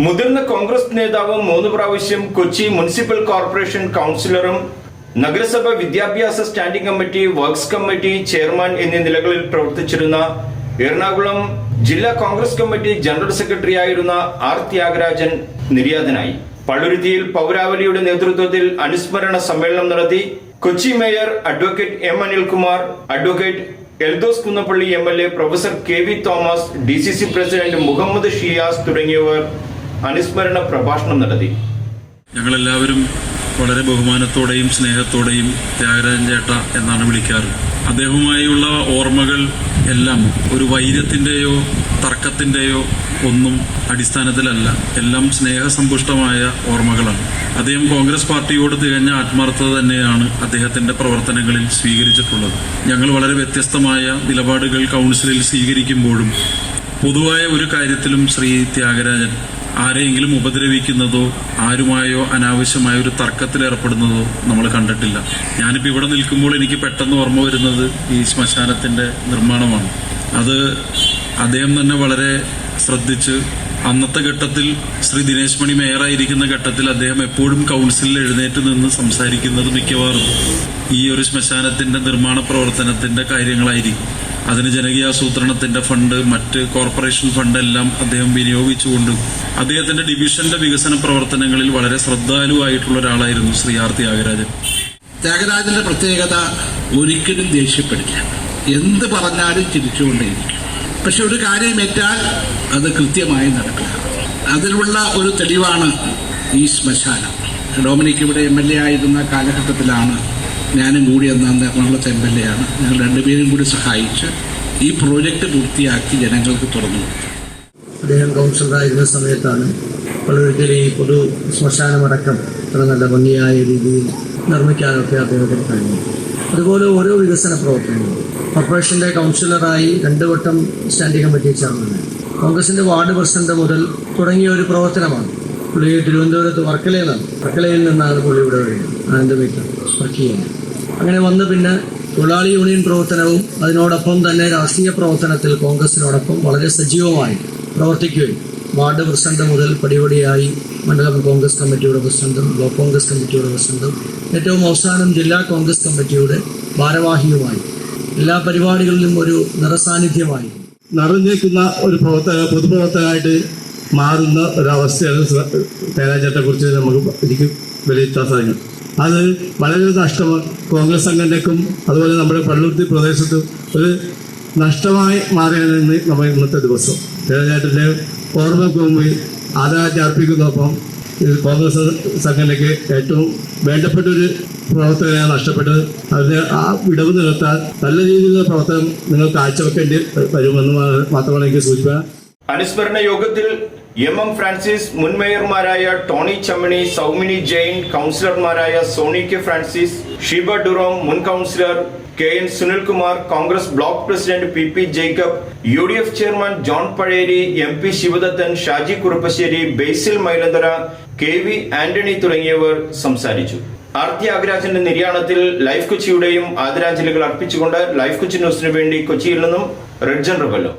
മുതിർന്ന കോൺഗ്രസ് നേതാവും മൂന്ന് പ്രാവശ്യം കൊച്ചി മുനിസിപ്പൽ കോർപ്പറേഷൻ കൗൺസിലറും നഗരസഭ വിദ്യാഭ്യാസ standing committee works committee chairman എന്നീ നിലകളിൽ പ്രവർത്തിച്ചിരുന്ന എറണാകുളം ജില്ലാ കോൺഗ്രസ് കമ്മിറ്റി ജനറൽ സെക്രട്ടറി ആയിരുന്ന ആർ ത്യാഗരാജൻ നിര്യാതനായി. പള്ളുരുത്തിയിൽ പൗരാവലിയുടെ നേതൃത്വത്തിൽ അനുസ്മരണ സമ്മേളനം നടത്തി Kochi mayor advocate M Anilkumar advocate Eldhose Kunnappilly M L A professor K V Thomas D C C president Muhammad Shiyas തുടങ്ങിയവർ അനുസ്മരണ പ്രഭാഷണം നടത്തി. ഞങ്ങളെല്ലാവരും വളരെ ബഹുമാനത്തോടെയും സ്നേഹത്തോടെയും ത്യാഗരാജൻ ചേട്ട എന്നാണ് വിളിക്കാറ്. അദ്ദേഹവുമായുള്ള ഓർമ്മകൾ എല്ലാം ഒരു വൈര്യത്തിന്റെയോ തർക്കത്തിന്റെയോ ഒന്നും അടിസ്ഥാനത്തിലല്ല. എല്ലാം സ്നേഹസമ്പുഷ്ടമായ ഓർമ്മകളാണ്. അദ്ദേഹം കോൺഗ്രസ് പാർട്ടിയോട് തികഞ്ഞ ആത്മാർത്ഥത തന്നെയാണ് അദ്ദേഹത്തിന്റെ പ്രവർത്തനങ്ങളിൽ സ്വീകരിച്ചിട്ടുള്ളത്. ഞങ്ങൾ വളരെ വ്യത്യസ്തമായ നിലപാടുകൾ കൗൺസിലിൽ സ്വീകരിക്കുമ്പോഴും പൊതുവായ ഒരു കാര്യത്തിലും ശ്രീ ത്യാഗരാജൻ ആരെയെങ്കിലും ഉപദ്രവിക്കുന്നതോ ആരുമായോ അനാവശ്യമായ ഒരു തർക്കത്തിൽ ഏർപ്പെടുന്നതോ നമ്മൾ കണ്ടിട്ടില്ല. ഞാനിപ്പോൾ ഇവിടെ നിൽക്കുമ്പോൾ എനിക്ക് പെട്ടെന്ന് ഓർമ്മ വരുന്നത് ഈ ശ്മശാനത്തിന്റെ നിർമ്മാണമാണ്. അത് അദ്ദേഹം തന്നെ വളരെ ശ്രദ്ധിച്ച് അന്നത്തെ ഘട്ടത്തിൽ ശ്രീ ദിനേശ് മണി മേയറായിരിക്കുന്ന ഘട്ടത്തിൽ അദ്ദേഹം എപ്പോഴും കൗൺസിലിൽ എഴുന്നേറ്റ് നിന്ന് സംസാരിക്കുന്നത് മിക്കവാറും ഈ ഒരു ശ്മശാനത്തിന്റെ നിർമ്മാണ പ്രവർത്തനത്തിന്റെ കാര്യങ്ങളായിരിക്കും. അതിന് ജനകീയാസൂത്രണത്തിന്റെ ഫണ്ട് മറ്റ് കോർപ്പറേഷൻ ഫണ്ട് എല്ലാം അദ്ദേഹം വിനിയോഗിച്ചുകൊണ്ട് അദ്ദേഹത്തിന്റെ ഡിവിഷന്റെ വികസന പ്രവർത്തനങ്ങളിൽ വളരെ ശ്രദ്ധാലുവായിട്ടുള്ള ഒരാളായിരുന്നു ശ്രീ ആർ ത്യാഗരാജൻ ത്യാഗരാജന്റെ പ്രത്യേകത ഒരിക്കലും ദേഷ്യപ്പെടില്ല. എന്ത് പറഞ്ഞാലും ചിരിച്ചുകൊണ്ടേയിരിക്കും. പക്ഷെ ഒരു കാര്യം ഏറ്റാൽ അത് കൃത്യമായി നടക്കുക അതിനുള്ള ഒരു തെളിവാണ് ഈ ശ്മശാനം. ഡൊമിനിക് ഇവിടെ എം എൽ എ ആയിരുന്ന കാലഘട്ടത്തിലാണ് ഞാനും കൂടി എന്ന എറണാകുളത്തെ എം എൽ എ ആണ് ഞങ്ങൾ രണ്ടുപേരും കൂടി സഹായിച്ച് ഈ പ്രോജക്റ്റ് പൂർത്തിയാക്കി ജനങ്ങൾക്ക് തുറന്നു അദ്ദേഹം കൗൺസിലറായിരുന്ന സമയത്താണ് പള്ളുരുത്തിലെ ഈ പൊതു ശ്മശാനമടക്കം അത്ര നല്ല ഭംഗിയായ രീതിയിൽ നിർമ്മിക്കാനൊക്കെ അദ്ദേഹത്തിന് കഴിഞ്ഞു അതുപോലെ ഓരോ വികസന പ്രവർത്തനങ്ങളും. കോർപ്പറേഷന്റെ കൗൺസിലറായി രണ്ടു വട്ടം സ്റ്റാൻഡിംഗ് കമ്മിറ്റി ചെയർമാനായി കോൺഗ്രസിന്റെ വാർഡ് പ്രസിഡന്റ് മുതൽ തുടങ്ങിയ ഒരു പ്രവർത്തനമാണ്. പുള്ളി തിരുവനന്തപുരത്ത് വർക്കലയിൽ നിന്നാണ്. വർക്കലയിൽ നിന്നാണ് പുള്ളി ഇവിടെ വരുന്നത് ആനന്ദമേറ്റം വർക്ക് ചെയ്യുന്നത്. അങ്ങനെ വന്ന് പിന്നെ തൊഴിലാളി യൂണിയൻ പ്രവർത്തനവും അതിനോടൊപ്പം തന്നെ രാഷ്ട്രീയ പ്രവർത്തനത്തിൽ കോൺഗ്രസിനോടൊപ്പം വളരെ സജീവമായി പ്രവർത്തിക്കുകയും വാർഡ് പ്രസിഡന്റ് മുതൽ പടിപടിയായി മണ്ഡലം കോൺഗ്രസ് കമ്മിറ്റിയുടെ പ്രസിഡന്റും ബ്ലോക്ക് കോൺഗ്രസ് കമ്മിറ്റിയുടെ പ്രസിഡന്റും ഏറ്റവും അവസാനം ജില്ലാ കോൺഗ്രസ് കമ്മിറ്റിയുടെ ഭാരവാഹിയുമായി എല്ലാ പരിപാടികളിലും ഒരു നിറസാന്നിധ്യമായി. നിറഞ്ഞേക്കുന്ന ഒരു പ്രവർത്തക പൊതുപ്രവർത്തകനായിട്ട് മാറുന്ന ഒരവസ്ഥയാണ് തേരാജത്തെ കുറിച്ച് നമുക്ക് എനിക്ക് വിലയിരുത്താൻ സാധിക്കും. അത് വളരെ നഷ്ടമാണ് കോൺഗ്രസ് സംഘടനയ്ക്കും അതുപോലെ നമ്മുടെ പള്ളുരുത്തി പ്രദേശത്തും ഒരു നഷ്ടമായി മാറിയാണ് നമ്മൾ ഇന്നത്തെ ദിവസം. തേരാജേട്ടന്റെ ഓർമ്മയ്ക്ക് മുമ്പിൽ ആദരാജ്ഞ അർപ്പിക്കുന്നതൊപ്പം കോൺഗ്രസ് സംഘടനയ്ക്ക് ഏറ്റവും വേണ്ടപ്പെട്ട ഒരു പ്രവർത്തകനാണ് നഷ്ടപ്പെട്ടത് അതിന് ആ വിടവ് നിലത്താൽ നല്ല രീതിയിലുള്ള പ്രവർത്തനം നിങ്ങൾ കാഴ്ചവെക്കേണ്ടി വരുമെന്ന് മാത്രമാണ് എനിക്ക് സൂചിപ്പിക്കാൻ അനുസ്മരണ യോഗത്തിൽ എം എം ഫ്രാൻസിസ് മുൻ മേയർമാരായ ടോണി ചമ്മണി സൗമിനി ജെയിൻ കൗൺസിലർമാരായ Sony K Francis Sheeba Durom മുൻ councillor K N Sunilkumar Congress block president P P Jacob U D F chairman John Pazheri M P Sivadathan Shaji Kuruppassery Basil Mylanthara K V Antony തുടങ്ങിയവർ സംസാരിച്ചു. R ആഗരാജന്റെ നിര്യാണത്തിൽ life കൊച്ചിയുടെയും ആദരാഞ്ജലികൾ അർപ്പിച്ചുകൊണ്ട് life Kochi ന്യൂസിന് വേണ്ടി കൊച്ചിയിൽ നിന്നും റെഡ്ജൻ റബല്ലോ